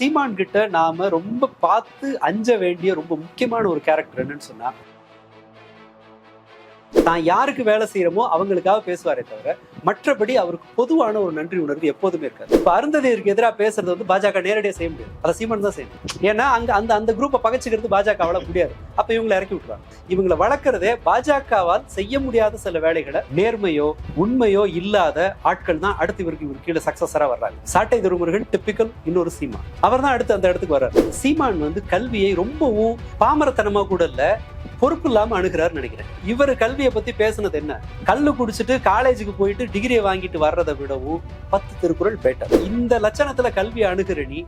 சீமான் கிட்ட நாம ரொம்ப பார்த்து அஞ்ச வேண்டிய ரொம்ப முக்கியமான ஒரு கேரக்டர் என்னன்னு சொன்னா தான் யாருக்கு வேலை செய்யறோமோ அவங்களுக்காக பேசுவாரே தவிர மற்றபடி அவருக்கு பொதுவான ஒரு நன்றி உணர்வு எப்போதுமே இருக்காது. இப்ப அருந்ததியருக்கு எதிராக பேசுறது வந்து பாஜக நேரடியாக செய்ய முடியாது. அதை சீமன் தான் செய்யணும். ஏன்னா அங்க அந்த அந்த குரூப்பை பகைச்சிக்கிறது பாஜகவால முடியாது. அப்ப இவங்களை இறக்கி விட்டுருவாங்க. இவங்களை வளர்க்கறதே பாஜகவால் செய்ய முடியாத சில வேலைகளை நேர்மையோ உண்மையோ இல்லாத ஆட்கள் தான் அடுத்து இவருக்கு இவர் கீழே சக்சஸரா வர்றாங்க. சாட்டை துருமுருகன் டிப்பிக்கல் இன்னொரு சீமான். அவர் தான் அடுத்து அந்த இடத்துக்கு வர்றாரு. சீமான் வந்து கல்வியை ரொம்பவும் பாமரத்தனமா கூட இல்ல பொறுப்பு இல்லாம அணுகிறாரு நினைக்கிறேன். இவர் கல்வியை பத்தி பேசுனது என்ன? கல்லு குடிச்சிட்டு காலேஜுக்கு போயிட்டு டிகிரியை வாங்கிட்டு வர்றதை விடவும் பத்து திருக்குறள் பெட்டர் இந்த லட்சணத்துல கல்வி அணுகிற நீ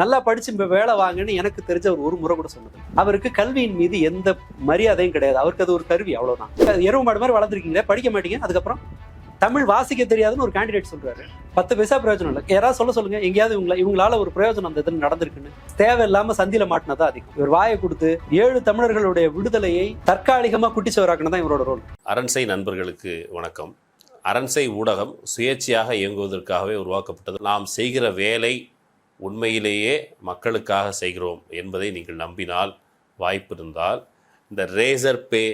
நல்லா படிச்சு இப்ப வேலை வாங்கன்னு எனக்கு தெரிஞ்ச அவர் ஒரு முறை கூட சொன்னது. அவருக்கு கல்வியின் மீது எந்த மரியாதையும் கிடையாது. அவருக்கு அது ஒரு கருவி அவ்வளவுதான். எருவு மாடு மாதிரி வளர்ந்துருக்கீங்களே படிக்க மாட்டீங்க அதுக்கப்புறம் தமிழ் வாசிக்க தெரியாதுன்னு ஒரு கேண்டிடேட் சொல்றாரு. பத்து பைசா பிரயோஜனம் இல்லை. யாராவது சொல்ல சொல்லுங்க எங்கேயாவது இவங்கள இவங்களால ஒரு பிரயோஜனம் அந்த இதுன்னு நடந்திருக்குன்னு. தேவையில்லாம சந்தியில மாட்டினதா அதிகம். இவர் வாயை கொடுத்து ஏழு தமிழர்களுடைய விடுதலையை தற்காலிகமா குட்டிச்சவராக்குனது தான் இவரோட ரோல் அரண்சை நண்பர்களுக்கு வணக்கம். அரண்சை ஊடகம் சுயேட்சையாக இயங்குவதற்காகவே உருவாக்கப்பட்டது. நாம் செய்கிற வேலை உண்மையிலேயே மக்களுக்காக செய்கிறோம் என்பதை நீங்கள் நம்பினால் வாய்ப்பு இருந்தால் இந்த ரேசர் பே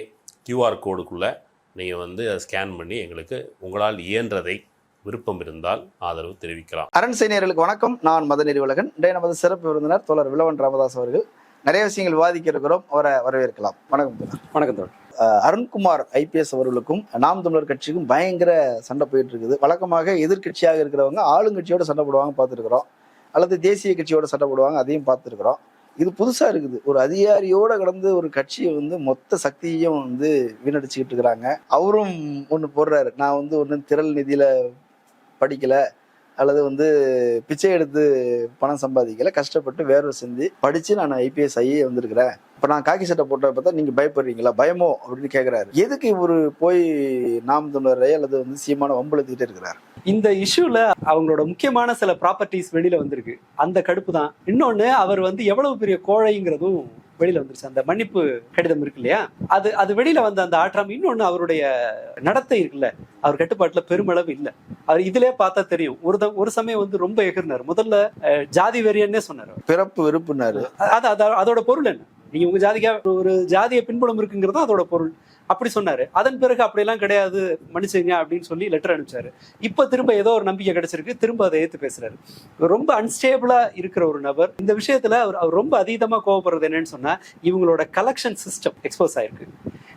கியூஆர் கோடுக்குள்ளே நீங்கள் வந்து அதை ஸ்கேன் பண்ணி எங்களுக்கு உங்களால் இயன்றதை விருப்பம் இருந்தால் ஆதரவு தெரிவிக்கலாம். அரண் நேயர்களுக்கு வணக்கம். நான் மத நெறிவலகன் இன்றைய நமது சிறப்பு விருந்தினர் தோழர் விலவன் ராமதாஸ் அவர்கள். நிறைய விஷயங்கள் விவாதிக்க இருக்கிறோம் அவரை வரவேற்கலாம். வணக்கம் வணக்கம் தோழர். அருண்குமார் ஐபிஎஸ் அவர்களுக்கும் நாம் தமிழர் கட்சிக்கும் பயங்கர சண்டை போயிட்டு இருக்குது வழக்கமாக எதிர்க்கட்சியாக இருக்கிறவங்க ஆளுங்கட்சியோட சண்டை போடுவாங்க பார்த்துருக்குறோம். அல்லது தேசிய கட்சியோட சண்டை போடுவாங்க அதையும் பார்த்துருக்குறோம். இது புதுசா இருக்குது. ஒரு அதிகாரியோட கடந்து ஒரு கட்சியை வந்து மொத்த சக்தியையும் வந்து வீணடிச்சுக்கிட்டு இருக்கிறாங்க. அவரும் ஒன்று போடுறாரு. நான் வந்து ஒன்றும் திரள் நிதியில படிக்கலை. அல்லது வந்து பிச்சை எடுத்து பணம் சம்பாதிக்கல கஷ்டப்பட்டு வேர்வை செஞ்சு படிச்சு நான் ஐபிஎஸ் ஐஏ வந்திருக்கிறேன். இப்போ நான் காக்கி சட்டை போட்ட பார்த்தா நீங்க பயப்படுறீங்களா? பயமோ? அப்படின்னு கேட்குறாரு எதுக்கு இவர் போய் நாம் தமிழரை அல்லது வந்து சீமான வம்பளுத்திக்கிட்டே இருக்கிறார்? இந்த இஷ்யூல அவங்களோட முக்கியமான சில ப்ராப்பர்ட்டிஸ் வெளியில வந்திருக்கு. அந்த கடுப்பு தான். இன்னொன்னு அவர் வந்து எவ்வளவு பெரிய கோழைங்கிறதும் வெளியில வந்துருச்சு. அந்த மன்னிப்பு கடிதம் இருக்கு இல்லையா? அது அது வெளியில வந்த அந்த ஆற்றம் இன்னொன்னு அவருடைய நடத்தை இருக்குல்ல. அவர் கட்டுப்பாட்டுல பெருமளவு இல்லை. அவர் இதுலயே பார்த்தா தெரியும். ஒரு ஒரு சமயம் வந்து ரொம்ப எகிர்னார். முதல்ல ஜாதி வெறியன்னே சொன்னார். பிறப்பு வெறுப்புனாரு. அது அது- அதோட பொருள் என்ன? நீங்க உங்க ஜாதிக்கா ஒரு ஜாதிய பின்புலம் இருக்குங்கிறது அதோட பொருள். அப்படி சொன்னாரு. அதன் பிறகு அப்படியெல்லாம் கிடையாது மன்னிச்சுங்க அப்படின்னு சொல்லி லெட்டர் அனுப்பிச்சாரு. இப்ப திரும்ப ஏதோ ஒரு நம்பிக்கை கிடைச்சிருக்கு. திரும்ப அதை ஏத்து பேசுறாரு. ரொம்ப அன்ஸ்டேபிளா இருக்கிற ஒரு நபர். இந்த விஷயத்துல அவர் அவர் ரொம்ப அதீதமா கோவப்படுறது என்னன்னு சொன்னா இவங்களோட கலெக்ஷன் சிஸ்டம் எக்ஸ்போஸ் ஆயிருக்கு.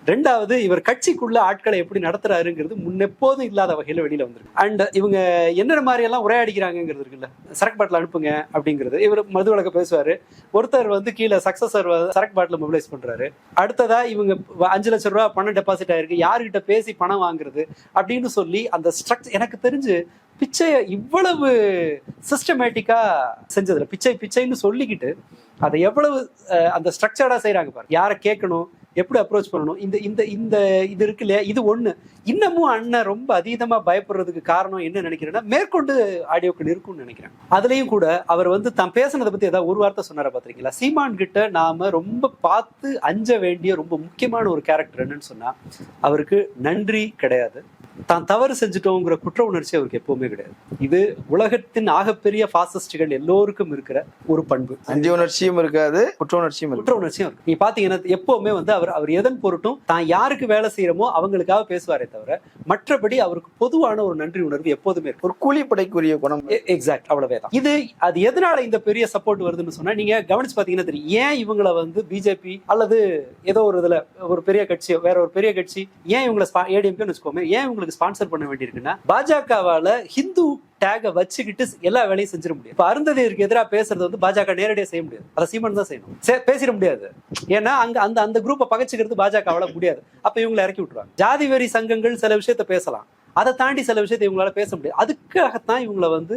ரெண்டாவது இவர் கட்சிக்குள்ள ஆட்களை எப்படி நடத்துறாருங்கிறது முன்னெப்போதும் இல்லாத வகையில் வெளியில வந்திருக்கு. அண்ட் இவங்க என்னென்ன மாதிரி எல்லாம் உரையாடிக்கிறாங்கிறது இருக்குல்ல சரக்கு பாட்டில் அனுப்புங்க அப்படிங்கிறது. இவர் மது வழக்க பேசுவாரு. ஒருத்தர் வந்து கீழே சக்சஸர் சரக்கு பாட்டில் மொபிலைஸ் பண்றாரு. அடுத்ததா இவங்க அஞ்சு லட்சம் ரூபா பணம் டெபாசிட் ஆயிருக்கு. யாருகிட்ட பேசி பணம் வாங்குறது அப்படின்னு சொல்லி அந்த ஸ்ட்ரக்சர் எனக்கு தெரிஞ்சு பிச்சையை இவ்வளவு சிஸ்டமேட்டிக்கா செஞ்சதுல பிச்சை பிச்சைன்னு சொல்லிக்கிட்டு அதை எவ்வளவு அந்த ஸ்ட்ரக்சர்டா செய்யறாங்க பாரு. யாரை கேட்கணும் எப்படி அப்ரோச் பண்ணணும்? இந்த இந்த இந்த இது இருக்கு இல்லையா? இது ஒண்ணு. இன்னமும் அண்ணன் ரொம்ப அதீதமா பயப்படுறதுக்கு காரணம் என்ன நினைக்கிறேன்னா மேற்கொண்டு ஆடியோக்கள் இருக்கும்னு நினைக்கிறேன். அதுலயும் கூட அவர் வந்து தான் பேசுனதை பத்தி ஏதாவது ஒரு வார்த்தை சொன்னார பார்த்துருக்கீங்களா சீமான் கிட்ட நாம ரொம்ப பார்த்து அஞ்ச வேண்டிய ரொம்ப முக்கியமான ஒரு கேரக்டர் என்னன்னு சொன்னா அவருக்கு நன்றி கிடையாது. தான் தவறு செஞ்சுட்டோங்கிற குற்ற உணர்ச்சி அவருக்கு எப்பவுமே கிடையாது. இது உலகத்தின் ஆகப்பெரிய பாசிஸ்டுகள் எல்லோருக்கும் இருக்கிற ஒரு பண்பு. அந்தி உணர்ச்சியும் இருக்காது குற்ற உணர்ச்சியும் குற்ற உணர்ச்சியும் இருக்கு. நீங்க பாத்தீங்கன்னா எப்பவுமே வந்து அவர் அவர் எதன் பொருட்டும் தான் யாருக்கு வேலை செய்யறோமோ அவங்களுக்காக பேசுவாரே தவிர மற்றபடி அவருக்கு பொதுவான ஒரு நன்றி உணர்வு எப்போதுமே இருக்கு. ஒரு கூலிப்படைக்குரிய குணம். எக்ஸாக்ட் அவ்வளவே தான். இது அது எதனால இந்த பெரிய சப்போர்ட் வருதுன்னு சொன்னா நீங்க கவனிச்சு பாத்தீங்கன்னா தெரியும். ஏன் இவங்கள வந்து பிஜேபி அல்லது ஏதோ ஒரு இதுல ஒரு பெரிய கட்சி வேற ஒரு பெரிய கட்சி ஏன் இவங்களை ஏடிஎம்கேன்னு வச்சுக்கோமே ஏன் இவங்களுக்கு ஸ்பான்சர் பண்ண வேண்டியிருக்குன்னா பாஜகவால ஹிந்து டேகை வச்சுக்கிட்டு எல்லா வேலையும் செஞ்சிட முடியும் இப்போ அருந்ததியருக்கு எதிராக பேசுறது வந்து பாஜக நேரடியாக செய்ய முடியாது. அதை சீமன் தான் செய்யணும். பேசிட முடியாது. ஏன்னா அங்க அந்த அந்த குரூப்பை பகைச்சிக்கிறது பாஜகவால முடியாது. அப்ப இவங்களை இறக்கி விட்டுருவாங்க. ஜாதி வெறி சங்கங்கள் சில விஷயத்த பேசலாம். அதை தாண்டி சில விஷயத்தை இவங்களால பேச முடியாது. அதுக்காகத்தான் இவங்களை வந்து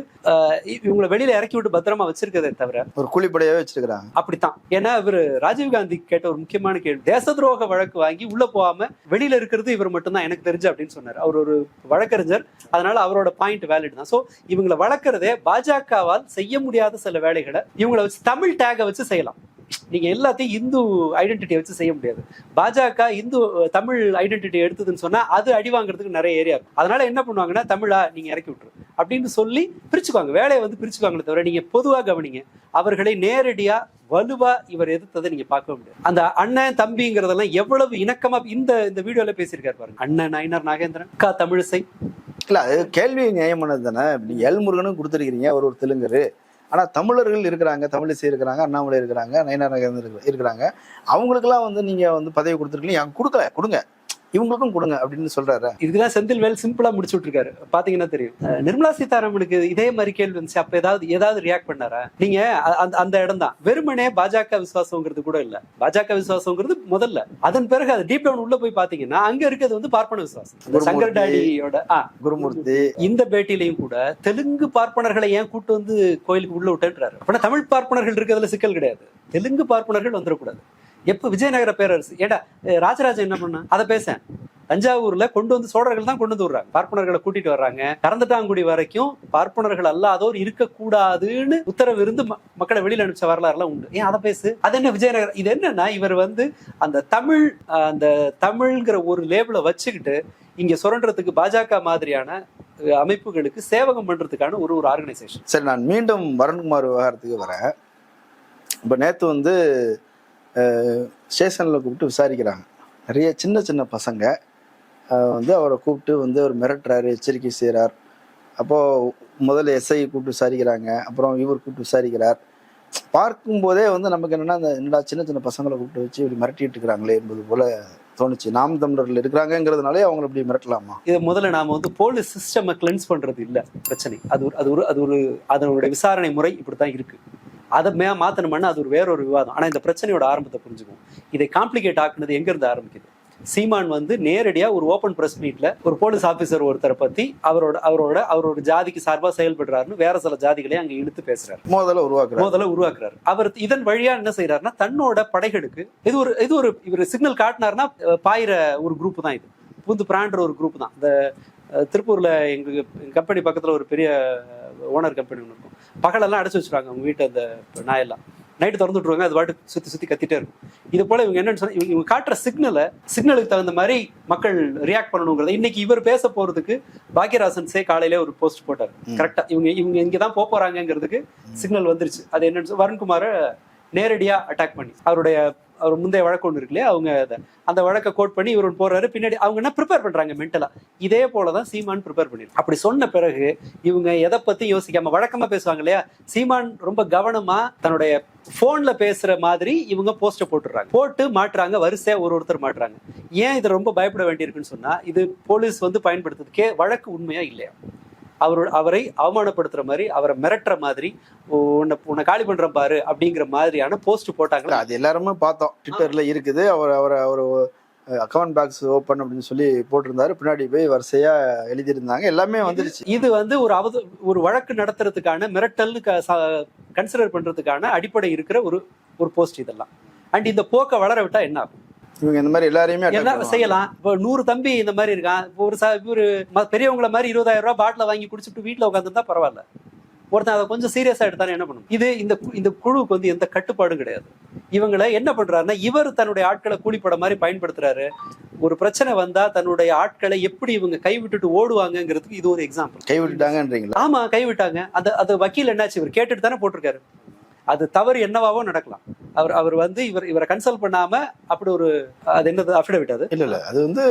இவங்களை வெளியில இறக்கி விட்டு பத்திரமா வச்சிருக்கதே தவிர ஒரு கூலிப்படையாவே வச்சிருக்கிறாங்க. அப்படித்தான். ஏன்னா இவர் ராஜீவ்காந்தி கேட்ட ஒரு முக்கியமான கேள்வி. தேச துரோக வழக்கு வாங்கி உள்ள போகாம வெளியில இருக்கிறது இவர் மட்டும்தான் எனக்கு தெரிஞ்சு அப்படின்னு சொன்னார். அவர் ஒரு வழக்கறிஞர். அதனால அவரோட பாயிண்ட் வேலிட் தான். சோ இவங்களை வளர்க்கறதே பாஜகவால் செய்ய முடியாத சில வேலைகளை இவங்களை வச்சு தமிழ் டேகை வச்சு செய்யலாம். நீங்க எல்லாத்தையும் இந்து ஐடென்டிட்டியை வச்சு செய்ய முடியாது. பாஜக இந்து தமிழ் ஐடென்டிட்டி எடுத்ததுன்னு சொன்னா அது அடி வாங்குறதுக்கு நிறைய ஏரியா இருக்கும் அதனால என்ன பண்ணுவாங்கன்னா தமிழா நீங்க இறக்கி விட்டுரு. அப்படின்னு சொல்லி பிரிச்சுக்குவாங்க. வேலையை வந்து பிரிச்சுக்குவாங்களே தவிர நீங்க பொதுவா கவனிங்க அவர்களை நேரடியா வலுவா இவர் எதிர்த்ததை நீங்க பார்க்க முடியாது. அந்த அண்ணன் தம்பிங்கிறதெல்லாம் எவ்வளவு இணக்கமா இந்த இந்த வீடியோல பேசியிருக்காரு பாருங்க. அண்ணன் நயனர் நாகேந்திரன் அக்கா தமிழிசை. இல்ல அது கேள்வி நியாயமானது தானே. எல் முருகனும் கொடுத்துருக்கீங்க அவர் ஒரு தெலுங்கரு. ஆனா தமிழர்கள் இருக்கிறாங்க தமிழிசை இருக்கிறாங்க அண்ணாமலை இருக்கிறாங்க நயனார் இருக்கிறாங்க. அவங்களுக்கெல்லாம் வந்து நீங்க வந்து பதவி கொடுத்துருக்கீங்க. கொடுக்கல கொடுங்க. இவங்களுக்கும் கொடுங்க அப்படின்னு சொல்றாரு. இதுக்கெல்லாம் செந்தில்வேல் சிம்பிளா முடிச்சு விட்டுருக்காரு. பாத்தீங்கன்னா தெரியும். நிர்மலா சீதாராமனுக்கு இதே மாதிரி கேள்வி வந்துச்சு. அப்ப ஏதாவது ஏதாவது ரியாக்ட் பண்ணாரா? நீங்க அந்த இடம் தான். வெறுமனே பாஜக விசுவாசங்கிறது கூட இல்ல. பாஜக விசுவாசங்கிறது முதல்ல. அதன் பிறகு அது டீப் டவுன் உள்ள போய் பாத்தீங்கன்னா அங்க இருக்கிறது வந்து பார்ப்பன விசுவாசம். சங்கர் டாடியோட குருமூர்த்தி. இந்த பேட்டிலையும் கூட தெலுங்கு பார்ப்பனர்களை ஏன் கூட்டு வந்து கோயிலுக்கு உள்ள விட்டுன்றாரு? அப்படின்னா தமிழ் பார்ப்பனர்கள் இருக்கிறதுல சிக்கல் கிடையாது. தெலுங்கு பார்ப்பனர்கள் வந்துடக்கூடாது. எப்போ விஜயநகர பேரரசு? ஏடா அஹ் ராஜராஜன் என்ன பண்ண அதை பேச தஞ்சாவூர்ல கொண்டு வந்து சோழர்கள் தான் கொண்டு வந்து விடுறாங்க. பார்ப்பனர்களை கூட்டிட்டு வர்றாங்க. கறந்துட்டாங்குடி வரைக்கும் பார்ப்பனர்கள் அல்லாதோர் இருக்கக்கூடாதுன்னு உத்தரவு இருந்து ம- மக்களை வெளியில் அனுப்பிச்ச வரலாறுலாம் உண்டு. ஏன் அதை பேசு. அது என்ன விஜயநகர் இது என்னன்னா இவர் வந்து அந்த தமிழ் அந்த தமிழ்ங்கிற ஒரு லேபிளை வச்சுக்கிட்டு இங்க சுரண்டுறதுக்கு பாஜக மாதிரியான அமைப்புகளுக்கு சேவகம் பண்றதுக்கான ஒரு ஒரு ஆர்கனைசேஷன் சரி நான் மீண்டும் வருண்குமார் விவகாரத்துக்கு வரேன். இப்போ நேற்று வந்து ஸ்டேஷனில் கூப்பிட்டு விசாரிக்கிறாங்க. நிறைய சின்ன சின்ன பசங்க வந்து அவரை கூப்பிட்டு வந்து அவர் மிரட்டுறாரு எச்சரிக்கை செய்கிறார் அப்போது முதல்ல எஸ்ஐ கூப்பிட்டு விசாரிக்கிறாங்க. அப்புறம் இவர் கூப்பிட்டு விசாரிக்கிறார். பார்க்கும்போதே வந்து நமக்கு என்னென்னா அந்த என்னடா சின்ன சின்ன பசங்களை கூப்பிட்டு வச்சு இப்படி மிரட்டிட்டு இருக்கிறாங்களே என்பது போல தோணுச்சு. நாம் தமிழர்கள் இருக்கிறாங்கங்கிறதுனாலே அவங்களை இப்படி மிரட்டலாமா? இது முதல்ல நாம வந்து போலீஸ் சிஸ்டமை கிளென்ஸ் பண்றது இல்லை. பிரச்சனை. அது ஒரு அது ஒரு அது ஒரு அதனுடைய விசாரணை முறை இப்படி தான் இருக்கு. அதை மே மாத்தணும்னா அது ஒரு வேற ஒரு விவாதம். ஆனா இந்த பிரச்சனையோட ஆரம்பத்தை புரிஞ்சுக்கும் இதை காம்ப்ளிகேட் ஆக்குனது எங்க இருந்து ஆரம்பிக்குது? சீமான் வந்து நேரடியா ஒரு ஓபன் பிரஸ் மீட்ல ஒரு போலீஸ் ஆபீசர் ஒருத்தரை பத்தி அவரோட அவரோட அவரோட ஜாதிக்கு சார்பா செயல்படுறாருன்னு வேற சில ஜாதிகளை அங்க இழுத்து பேசுறாரு. மோதலை உருவாக்குறாரு. முதல்ல உருவாக்குறாரு. அவர் இதன் வழியா என்ன செய்யறாருன்னா தன்னோட படைகளுக்கு இது ஒரு இது ஒரு இவர் சிக்னல் காட்டினாருன்னா அஹ், பாயிர ஒரு குரூப் தான் இது. புந்து பிராண்ட்ற ஒரு குரூப் தான். இந்த திருப்பூர்ல எங்க கம்பெனி பக்கத்துல ஒரு பெரிய ஓனர் கம்பெனி ஒன்று இருக்கும். பகலெல்லாம் அடைச்சு வச்சிருவாங்க அவங்க வீட்டை அந்த நாயெல்லாம். நைட்டு திறந்து விட்டுருவாங்க அது பாட்டு சுத்தி சுத்தி கத்திட்டே இருக்கும். இது போல இவங்க என்னன்னு சொன்னா இவங்க இவங்க காட்டுற சிக்னலை சிக்னலுக்கு தகுந்த மாதிரி மக்கள் ரியாக்ட் பண்ணணுங்கிறத இன்னைக்கு இவர் பேச போறதுக்கு பாக்யராசன் சே காலையிலே ஒரு போஸ்ட் போட்டார். ம். கரெக்டா இவங்க இவங்க இங்க தான் போக போறாங்கிறதுக்கு சிக்னல் வந்துருச்சு. அது என்னன்னு வருண்குமாரை நேரடியா அட்டாக் பண்ணி அவருடைய அவர் முந்தைய வழக்கு ஒன்று இருக்கு இல்லையா அவங்க அதை அந்த வழக்கை கோட் பண்ணி இவர் போறாரு. பின்னாடி அவங்க என்ன ப்ரிப்பேர் பண்றாங்க மென்டலா இதே போலதான் சீமான் ப்ரிப்பேர் பண்ணிருக்கு அப்படி சொன்ன பிறகு இவங்க எதை பத்தி யோசிக்காம வழக்கமா பேசுவாங்க இல்லையா? சீமான் ரொம்ப கவனமா தன்னுடைய போன்ல பேசுற மாதிரி இவங்க போஸ்ட போட்டுறாங்க போட்டு மாட்டுறாங்க வரிசையா ஒரு ஒருத்தர் மாட்டுறாங்க. ஏன் இதை ரொம்ப பயப்பட வேண்டியிருக்குன்னு சொன்னா இது போலீஸ் வந்து பயன்படுத்துறதுக்கே வழக்கு உண்மையா இல்லையா? அவரோட அவரை அவமானப்படுத்துற மாதிரி அவரை மிரட்டுற மாதிரி உன்னை உன்னை காலி பண்றேன் பாரு அப்படிங்கிற மாதிரியான போஸ்ட் இல்ல, போட்டாங்களா? அது எல்லாருமே பார்த்தோம். ட்விட்டர்ல இருக்குது. அவர் அவர் அவர் அக்கவுண்ட் பாக்ஸ் ஓப்பன் அப்படின்னு சொல்லி போட்டிருந்தாரு. பின்னாடி போய் வரிசையா எழுதியிருந்தாங்க. எல்லாமே வந்துருச்சு. இது வந்து ஒரு அவத ஒரு வழக்கு நடத்துறதுக்கான மிரட்டல்னு கன்சிடர் பண்றதுக்கான அடிப்படை இருக்கிற ஒரு ஒரு போஸ்ட் இதெல்லாம். அண்ட் இந்த போக்கை வளர விட்டா என்ன ஆகும்? இவங்க இந்த மாதிரி எல்லாரையுமே எல்லாரும். செய்யலாம். இப்போ நூறு தம்பி இந்த மாதிரி இருக்கான். இப்போ ஒரு ச- ஒரு பெரியவங்கள மாதிரி இருபதாயிரம் ரூபாய் பாட்டில வாங்கி குடிச்சிட்டு வீட்டுல உட்காந்துருந்தா பரவாயில்ல. ஒருத்தன் அதை கொஞ்சம் சீரியஸா எடுத்தானே என்ன பண்ணும்? இது இந்த இந்த குழுவுக்கு வந்து எந்த கட்டுப்பாடும் கிடையாது. இவங்களை என்ன பண்றாருன்னா இவர் தன்னுடைய ஆட்களை கூலிப்பட மாதிரி பயன்படுத்துறாரு. ஒரு பிரச்சனை வந்தா தன்னுடைய ஆட்களை எப்படி இவங்க கைவிட்டுட்டு ஓடுவாங்கங்கிறதுக்கு இது ஒரு எக்ஸாம்பிள் கை விட்டுட்டாங்கன்றீங்களா ஆமா கைவிட்டாங்க. அந்த அது வக்கீல் என்னாச்சு? இவர் கேட்டுட்டு தானே போட்டிருக்காரு. அது தவறு என்னவாவோ நடக்கலாம். அவர் அவர் வந்து இவர் இவரை கன்சல்ட் பண்ணாம அப்படி ஒரு அது என்னது அஃபிடவிட் அது? இல்ல இல்ல. அது வந்து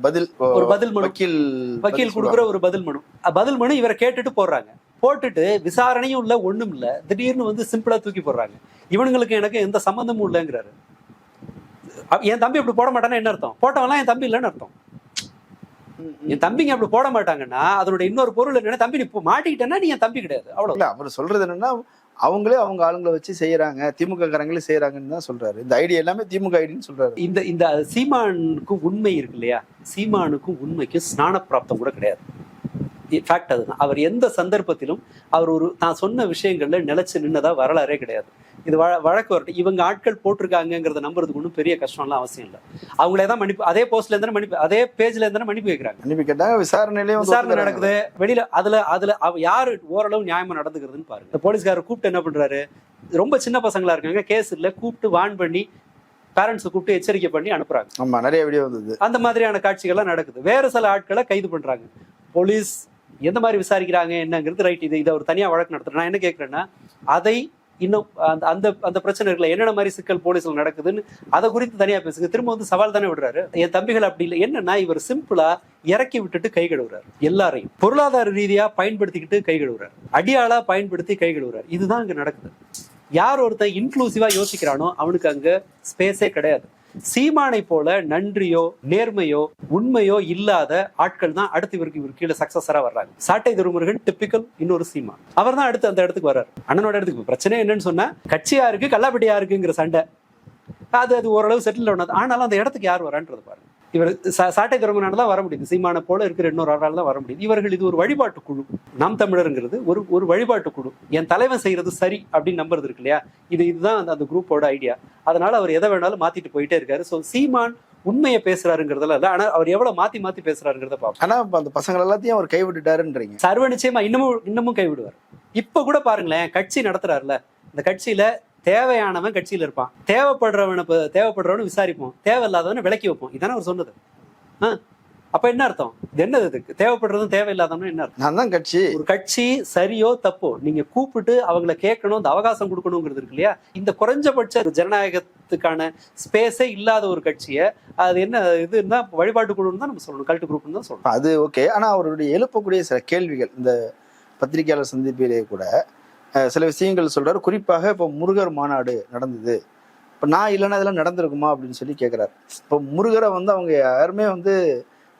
பதில் ஒரு பதில் மனு. வக்கீல் வக்கீல் கொடுக்குற ஒரு பதில் மனு. பதில் மனு இவரை கேட்டுட்டு போடுறாங்க. போட்டுட்டு விசாரணையும் இல்ல ஒண்ணும் இல்ல. திடீர்னு வந்து சிம்பிளா தூக்கி போடுறாங்க. இவனுங்களுக்கு எனக்கு எந்த சம்பந்தமும் இல்லைங்கிறாரு. என் தம்பி அப்படி போட மாட்டானா என்ன அர்த்தம்? போட்டவன்லாம் என் தம்பி இல்லைன்னு அர்த்தம். என் தம்பிங்க அப்படி போட மாட்டாங்கன்னா அதனுடைய இன்னொரு பொருள் என்னன்னா தம்பி நீ மாட்டிக்கிட்டேன்னா நீ என் தம்பி கிடையாது. அவ்வளவு. இல்ல அவர் சொல்றது என்னன்னா அவங்களே அவங்க ஆளுங்களை வச்சு செய்யறாங்க திமுக காரங்களே செய்யறாங்கன்னு தான் சொல்றாரு. இந்த ஐடியா எல்லாமே திமுக ஐடின்னு சொல்றாரு. இந்த இந்த சீமானுக்கும் உண்மை இருக்கு இல்லையா? சீமானுக்கும் உண்மைக்கும் ஸ்நான பிராப்தம் கூட கிடையாது. ஃபேக்ட் அதுதான். அவர் எந்த சந்தர்ப்பத்திலும் அவர் ஒரு தான் சொன்ன விஷயங்கள்ல நிலைச்சு நின்னதா வரலாறே கிடையாது. இது வழ- வழக்கு வரட்டும். இவங்க ஆட்கள் போட்டிருக்காங்கங்கிறத நம்புறதுக்கு ஒன்றும் பெரிய கஷ்டம்லாம் அவசியம் இல்லை. அவங்களே தான் மன்னிப்பு அதே போஸ்ட்ல இருந்தானே மன்னிப்பு அதே பேஜ்ல இருந்தானே மன்னிப்பு வைக்கிறாங்க அனுப்பி கேட்டாங்க விசாரணையிலேயே விசாரணை. நடக்குது. வெளியில அதுல அதுல அவ யாரு ஓரளவு நியாயமா நடந்துக்கிறதுன்னு பாருங்க. இந்த போலீஸ்காரர் கூப்பிட்டு என்ன பண்றாரு? ரொம்ப சின்ன பசங்களா இருக்காங்க கேஸ் இல்ல கூப்பிட்டு வான் பண்ணி பேரண்ட்ஸ் கூப்பிட்டு எச்சரிக்கை பண்ணி அனுப்புறாங்க. ஆமா நிறைய வீடியோ வந்தது. அந்த மாதிரியான காட்சிகள்லாம் நடக்குது. வேற சில ஆட்களை கைது பண்றாங்க. போலீஸ் எந்த மாதிரி விசாரிக்கிறாங்க என்னங்கிறது ரைட் இது இதை ஒரு தனியா வழக்கு நடத்துறேன். நான் என்ன கேட்கறேன்னா அதை இன்னும் அந்த அந்த அந்த பிரச்சனை இருக்குல்ல என்னென்ன மாதிரி சிக்கல் போலீஸ்ல நடக்குதுன்னு அதை குறித்து தனியா பேசுங்க. திரும்ப வந்து சவால் தானே விடுறாரு. என் தம்பிகள் அப்படி இல்லை. என்னன்னா இவர் சிம்பிளா இறக்கி விட்டுட்டு கை கழுவுறாரு. எல்லாரையும். பொருளாதார ரீதியா பயன்படுத்திக்கிட்டு கை கழுவுறாரு. அடியாளா பயன்படுத்தி கை கழுவுறாரு. இதுதான் அங்க நடக்குது. யார் ஒருத்தன் இன்க்ளூசிவா யோசிக்கிறானோ அவனுக்கு அங்க ஸ்பேஸே கிடையாது. சீமானை போல நன்றியோ நேர்மையோ உண்மையோ இல்லாத ஆட்கள் தான் அடுத்து இவருக்கு இவர் கீழே சக்சஸரா வர்றாங்க. சாட்டை துருமுருகன் டிப்பிக்கல் இன்னொரு சீமான். அவர் தான் அடுத்து அந்த இடத்துக்கு வர்றாரு. அண்ணனோட இடத்துக்கு. பிரச்சனை என்னன்னு சொன்னா கட்சியா இருக்கு கல்லாப்பட்டியா இருக்குங்கிற சண்டை. அது அது ஓரளவு செட்டில் ஆனாலும் அந்த இடத்துக்கு யார் வரான்றது பாருங்க. இவர் சாட்டை துறமுனால தான் வர முடியுது. சீமான போல இருக்கிற இன்னொரு ஆளால தான் வர முடியுது. இவர்கள் இது ஒரு வழிபாட்டு குழு. நாம் தமிழருங்கிறது ஒரு ஒரு வழிபாட்டு குழு. என் தலைவன் செய்யறது சரி அப்படின்னு நம்புறது இருக்கு இல்லையா? இது இதுதான் அந்த அந்த குரூப்போட ஐடியா அதனால அவர் எதை வேணாலும் மாத்திட்டு போயிட்டே இருக்காரு. ஸோ சீமான் உண்மையை பேசுறாருங்கிறதுல இல்ல. ஆனா அவர் எவ்வளவு மாத்தி மாத்தி பேசுறாருங்கிறத பார்ப்போம். ஆனா அந்த பசங்க எல்லாத்தையும் அவர் கைவிட்டுட்டாருன்றீங்க. சர்வ நிச்சயமா இன்னமும் இன்னமும் கைவிடுவார். இப்ப கூட பாருங்களேன் கட்சி நடத்துறாருல. இந்த கட்சியில தேவையானவன் கட்சியில இருப்பான். தேவைப்படுறவனை தேவைப்படுறவனை விசாரிப்போம். தேவையில்லாதவனை விலக்கி வைப்போம். இதானே அவர் சொன்னது. ஆ, அப்ப என்ன அர்த்தம்? என்னது இதுக்கு தேவைப்படுறதும் தேவையில்லாதவனும் என்ன அர்த்தம்? நான் தான் கட்சி. ஒரு கட்சி சரியோ தப்போ நீங்க கூப்பிட்டு அவங்கள கேட்கணும் இந்த அவகாசம் கொடுக்கணுங்கிறது இருக்கு இல்லையா? இந்த குறைஞ்சபட்ச ஜனநாயகத்துக்கான ஸ்பேஸே இல்லாத ஒரு கட்சியை அது என்ன இதுன்னா வழிபாட்டு குழுன்னு தான் நம்ம சொல்லணும். கல்ட்டு குரூப்னு தான் சொல்லணும். அது ஓகே ஆனா அவருடைய எழுப்பக்கூடிய சில கேள்விகள் இந்த பத்திரிகையாளர் சந்திப்பிலே கூட சில விஷயங்கள் சொல்றாரு. குறிப்பாக இப்போ முருகர் மாநாடு நடந்தது. இப்போ நான் இல்லைன்னா இதெல்லாம் நடந்திருக்குமா அப்படின்னு சொல்லி கேட்குறாரு இப்போ முருகரை வந்து அவங்க யாருமே வந்து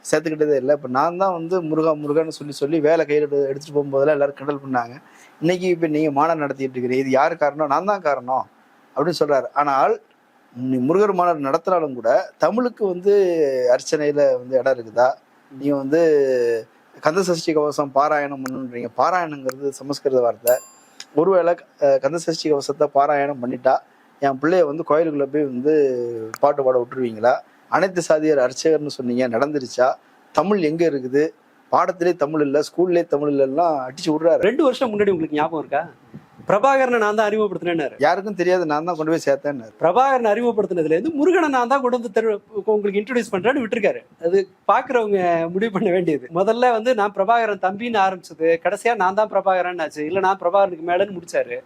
சேர்த்துக்கிட்டதே இல்லை. இப்போ நான் தான் வந்து முருகா முருகன்னு சொல்லி சொல்லி வேலை கையில் எடுத்துகிட்டு போகும்போதெல்லாம் எல்லாரும் கிண்டல் பண்ணாங்க. இன்னைக்கு இப்போ நீங்கள் மாநாடு நடத்திட்டு இருக்கிறீங்க. இது யார் காரணம்? நான் தான் காரணம் அப்படின்னு சொல்கிறாரு ஆனால் முருகர் மாநாடு நடத்தினாலும் கூட தமிழுக்கு வந்து அர்ச்சனையில் வந்து இடம் இருக்குதா? நீங்கள் வந்து கந்த சஷ்டி கவசம் பாராயணம் பண்ணுன்றீங்க. பாராயணங்கிறது சமஸ்கிருத வார்த்தை. ஒருவேளை கந்தசஷ்டி கவசத்தை பாராயணம் பண்ணிட்டா என் பிள்ளைய வந்து கோயிலுக்குள்ள போய் வந்து பாட்டு பாட விட்டுருவீங்களா? அனைத்து சாதியர் அர்ச்சகர்னு சொன்னீங்க நடந்துருச்சா? தமிழ் எங்க இருக்குது? பாடத்திலே தமிழ் இல்லை ஸ்கூல்லே தமிழ் இல்லைலாம் அடிச்சு விடுறாரு. ரெண்டு வருஷம் முன்னாடி உங்களுக்கு ஞாபகம் இருக்கா? பிரபாகரனை நான் தான் அறிமுகப்படுத்தினேன் யாருக்கும் தெரியாது நான் தான் கொண்டு போய் சேர்த்தேன்னாரு. பிரபாகரன் அறிமுகப்படுத்தினதுல இருந்து முருகனை நான் தான் கொண்டு வந்து தெரு உங்களுக்கு இன்ட்ரோடியூஸ் பண்றேன்னு விட்டுருக்காரு. அது பாக்குறவங்க முடிவு பண்ண வேண்டியது. முதல்ல வந்து நான் பிரபாகரன் தம்பின்னு ஆரம்பிச்சது கடைசியா நான் தான் பிரபாகரன் ஆச்சு இல்ல நான் பிரபாகரனுக்கு மேலன்னு முடிச்சாரு.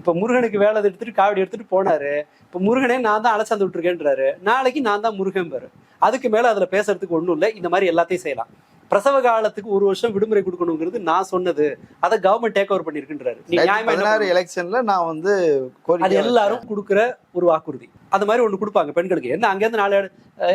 இப்ப முருகனுக்கு வேலை எடுத்துட்டு காவடி எடுத்துட்டு போனாரு. இப்ப முருகனே நான் தான் அழைச்சாந்து விட்டுருக்கேன்றாரு. நாளைக்கு நான் தான் முருகன் பாரு. அதுக்கு மேல அதுல பேசுறதுக்கு ஒண்ணும் இல்லை. இந்த மாதிரி எல்லாத்தையும் செய்யலாம். பிரசவ காலத்துக்கு ஒரு வருஷம் விடுமுறை கொடுக்கணுங்கிறது நான் சொன்னது. அதை கவர்மெண்ட் டேக் ஓவர் பண்ணிருக்குன்றாரு? எலெக்ஷன்ல நான் வந்து அது எல்லாரும் கொடுக்குற ஒரு வாக்குறுதி. அது மாதிரி ஒண்ணு கொடுப்பாங்க பெண்களுக்கு. என்ன அங்கேருந்து நாலு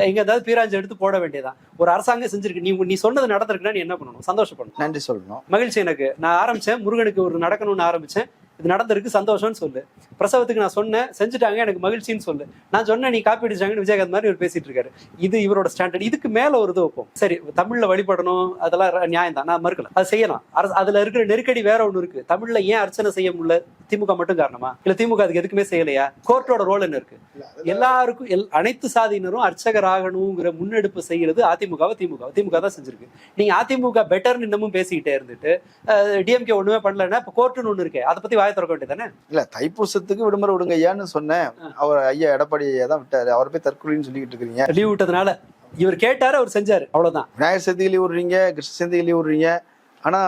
எங்க ஏதாவது பீராஞ்சு எடுத்து போட வேண்டியதான் ஒரு அரசாங்கம் செஞ்சிருக்கு. நீ நீ சொன்னது நடந்திருக்குன்னா நீ என்ன பண்ணணும்? சந்தோஷப்படணும். நன்றி சொல்லணும். மகிழ்ச்சி எனக்கு. நான் ஆரம்பிச்சேன். முருகனுக்கு ஒரு நடக்கணும்னு ஆரம்பிச்சேன். இது நடந்திருக்கு சந்தோஷம்னு சொல்லு. பிரசவத்துக்கு நான் சொன்னேன் செஞ்சுட்டாங்க எனக்கு மகிழ்ச்சின்னு சொல்லு. நான் சொன்னேன் நீ காப்பி அடிச்சாங்கன்னு விஜயகாந்த் மாதிரி இவர் பேசிட்டு இருக்காரு. இது இவரோட ஸ்டாண்டர்ட் இதுக்கு மேல ஒரு இது வைப்போம். சரி தமிழ்ல வழிபடணும் அதெல்லாம் நியாயம் தான் நான் மறுக்கல. அது செய்யலாம். அரசு அதுல இருக்கிற நெருக்கடி வேற ஒண்ணு இருக்கு. தமிழ்ல ஏன் அர்ச்சனை செய்ய முடியல? திமுக மட்டும் காரணமா? இல்ல திமுக அதுக்கு எதுக்குமே செய்யலையா? கோர்ட்டோட ரோல் என்ன இருக்கு? எல்லாருக்கும் எல் அனைத்து சாதியினரும் அர்ச்சகர் ஆகணுங்கிற முன்னெடுப்பு செய்யறது அதிமுகவை திமுக திமுக தான் செஞ்சிருக்கு. நீங்க அதிமுக பெட்டர்னு இன்னமும் பேசிக்கிட்டே இருந்துட்டு டிஎம்கே ஒண்ணுமே பண்ணலன்னா இப்ப கோர்ட்டுன்னு ஒண்ணு இருக்கே. அதை பத்தி வாய திறக்க வேண்டியதானே இல்ல தைப்பூசத்துக்கு விடுமுறை விடுங்க ஐயான்னு சொன்னேன். அவர் ஐயா எடப்பாடி ஐயா தான் விட்டாரு. அவர் போய் தற்கொலைன்னு சொல்லிக்கிட்டு இருக்கிறீங்க லீவ் விட்டதுனால இவர் கேட்டாரு அவர் செஞ்சாரு. அவ்வளவுதான். விநாயகர் சதுர்த்திக்கு லீவ் விடுறீங்க கிருஷ்ண சதுர்த்திக்கு லீவ் விடுறீங்க. ஆனா